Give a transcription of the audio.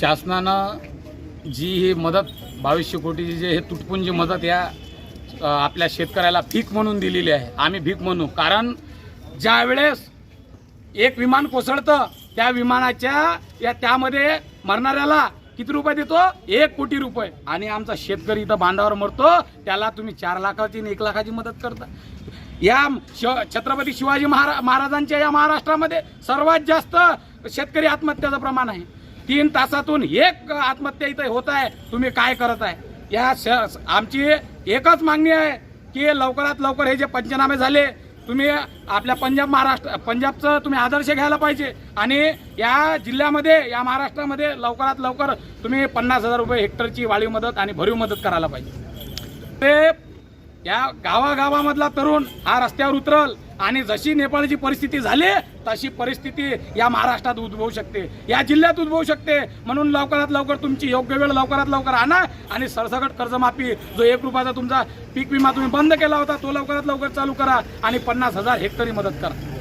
शासनानं जी ही मदत बावीसशे कोटीची जे हे तुटपुंजी मदत या आपल्या शेतकऱ्याला भीक म्हणून दिलेली आहे. आम्ही भीक म्हणू. कारण ज्या वेळेस एक विमान कोसळतं त्या विमानाच्या या त्यामध्ये मरणाऱ्याला किती रुपये देतो? एक कोटी रुपये. आणि आमचा शेतकरी इथं बांधावर मरतो त्याला तुम्ही चार लाखाची आणि एक लाखाची मदत करता. या श छत्रपती शिवाजी महारा महाराजांच्या या महाराष्ट्रामध्ये सर्वात जास्त शेतकरी आत्महत्याचं प्रमाण आहे. तीन तासातून एक आत्महत्या इथं होत आहे. तुम्ही काय करत आहे? या श आमची एकच मागणी आहे की लवकरात लवकर हे जे पंचनामे झाले तुम्ही आपल्या पंजाब महाराष्ट्र पंजाबचं तुम्ही आदर्श घ्यायला पाहिजे. आणि या जिल्ह्यामध्ये या महाराष्ट्रामध्ये लवकरात लवकर तुम्ही पन्नास हजार रुपये हेक्टरची वाढीव मदत आणि भरीव मदत करायला पाहिजे. ते या गावागावामधला तरुण हा रस्त्यावर उतरल आणि जशी नेपाळची परिस्थिती झाली तशी परिस्थिती या महाराष्ट्रात उद्भवू शकते. या जिल्ह्यात उद्भवू शकते. म्हणून लवकरात लवकर तुमची योग्य वेळ लवकरात लवकर आणा आणि सरसकट कर्जमाफी जो एक रुपयाचा तुमचा पीक विमा तुम्ही बंद केला होता तो लवकरात लवकर चालू करा आणि पन्नास हजार हेक्टरी मदत करा.